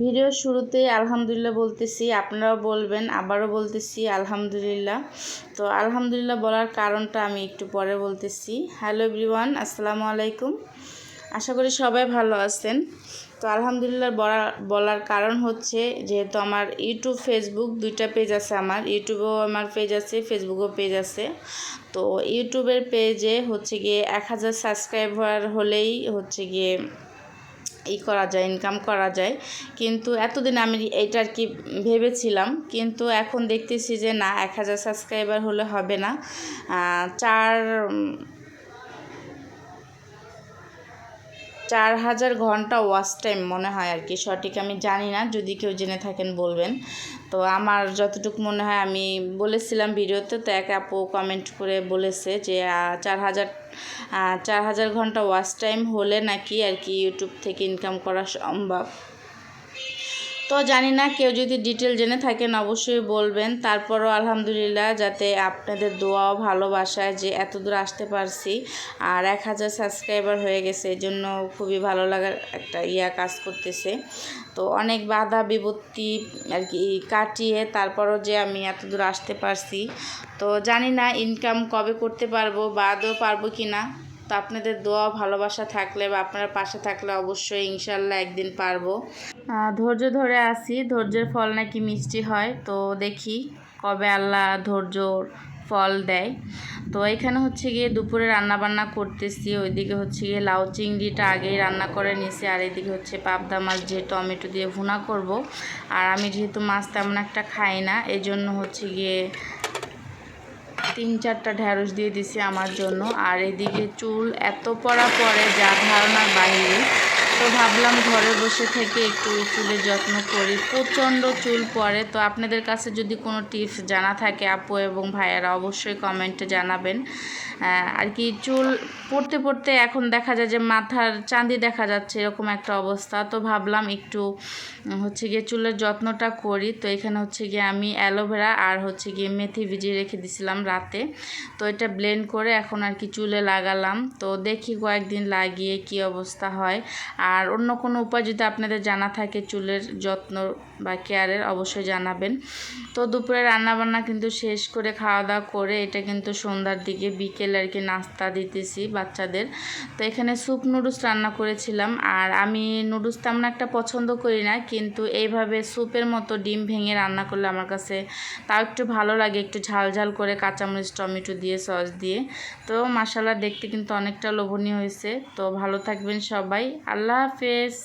ভিডিওর শুরুতেই আলহামদুলিল্লাহ বলতেছি, আপনারাও বলবেন, আবারও বলতেছি আলহামদুলিল্লাহ। তো আলহামদুলিল্লাহ বলার কারণটা আমি একটু পরে বলতেছি। হ্যালো এভরিওয়ান আসসালামু আলাইকুম। আশা করি সবাই ভালো আছেন। তো আলহামদুলিল্লাহ বলার বলার কারণ হচ্ছে যেহেতু আমার ইউটিউব ফেসবুক দুইটা পেজ আছে আমার। ইউটিউবেও আমার পেজ আছে ফেসবুকও পেজ আছে। তো ইউটিউবের পেজে হচ্ছে গিয়ে এক হাজার সাবস্ক্রাইবার হলেই হচ্ছে গিয়ে ই করা যায় ইনকাম করা যায়। কিন্তু এতদিন আমি এটা আর কি ভেবেছিলাম। কিন্তু এখন দেখতেছি যে না, এক হাজার সাবস্ক্রাইবার হলে হবে না। চার চার হাজার ঘণ্টা ওয়াচ টাইম মনে হয় আর কি। সঠিক আমি জানি না, যদি কেউ জেনে থাকেন বলবেন। তো আমার যতটুকু মনে হয় আমি বলেছিলাম ভিডিওতে, তো এক আপু কমেন্ট করে বলেছে যে চার হাজার চার হাজার ঘণ্টা ওয়াচ টাইম হলে নাকি আর কি ইউটিউব থেকে ইনকাম করা সম্ভব। তো জানি না, কেউ যদি ডিটেল জেনে থাকেন অবশ্যই বলবেন। তারপরও আলহামদুলিল্লাহ যাতে আপনাদের দোয়াও ভালোবাসায় যে এত দূর আসতে পারছি আর এক হাজার সাবস্ক্রাইবার হয়ে গেছে, এই জন্য খুবই ভালো লাগার একটা ইয়া কাজ করতেছে। তো অনেক বাধা বিপত্তি আর কি কাটিয়ে তারপরও যে আমি এত দূর আসতে পারছি। তো জানি না ইনকাম কবে করতে পারব বা আদৌ পারব কি না তো আপনাদের দোয়া, ভালোবাসা থাকলে বা আপনার পাশে থাকলে অবশ্যই ইনশাল্লাহ একদিন পারব। ধৈর্য ধরে আসি, ধৈর্যের ফল নাকি মিষ্টি হয়, তো দেখি কবে আল্লাহ ধৈর্যর ফল দেয়। তো এখানে হচ্ছে গিয়ে দুপুরে রান্না বান্না করতেছি, ওইদিকে হচ্ছে গিয়ে লাউ চিংড়িটা আগেই রান্না করে নিছি, আর এদিকে হচ্ছে পাবদা মাছ যে টমেটো দিয়ে ভুনা করব। আর আমি যেহেতু মাছ তেমন একটা খাই না এই জন্য হচ্ছে গিয়ে তিন চারটা ঢ্যাঁড়স দিয়ে দিছি আমার জন্য। আর এদিকে চুল এত পড়া পড়ে, যা ধারণার বাইরে। ভাবলাম ঘরে বসে থেকে একটু চুলের যত্ন করি। প্রচণ্ড চুল পড়ে। তো আপনাদের কাছে যদি কোনো টিপস জানা থাকে আপু এবং ভাইয়ারা, অবশ্যই কমেন্টে জানাবেন। আর কি চুল পড়তে পড়তে এখন দেখা যায় যে মাথার চাঁদি দেখা যাচ্ছে, এরকম একটা অবস্থা। তো ভাবলাম একটু হচ্ছে গিয়ে চুলের যত্নটা করি। তো এখানে হচ্ছে গিয়ে আমি অ্যালোভেরা আর হচ্ছে গিয়ে মেথি ভিজিয়ে রেখে দিছিলাম রাতে। তো এটা ব্লেন্ড করে এখন আর কি চুলে লাগালাম। তো দেখি কয়েকদিন লাগিয়ে কি অবস্থা হয়। আর অন্য কোনো উপায় যদি আপনাদের জানা থাকে চুলের যত্ন বা কেয়ারের, অবশ্যই জানাবেন। তো দুপুরে রান্নাবান্না কিন্তু শেষ করে খাওয়া দাওয়া করে এটা কিন্তু সন্ধ্যার দিকে বিকেল আর কি নাস্তা দিতেছি বাচ্চাদের। তো এখানে স্যুপ নুডলস রান্না করেছিলাম আর আমি নুডলস তেমন একটা পছন্দ করি না, কিন্তু এইভাবে স্যুপের মতো ডিম ভেঙে রান্না করলে আমার কাছে তাও একটু ভালো লাগে, একটু ঝাল ঝাল করে কাঁচামরিচ, টমেটো দিয়ে, সস দিয়ে। তো মশালা দেখতে কিন্তু অনেকটা লোভনীয় হয়েছে। তো ভালো থাকবেন সবাই। আল্লাহ হাফেজ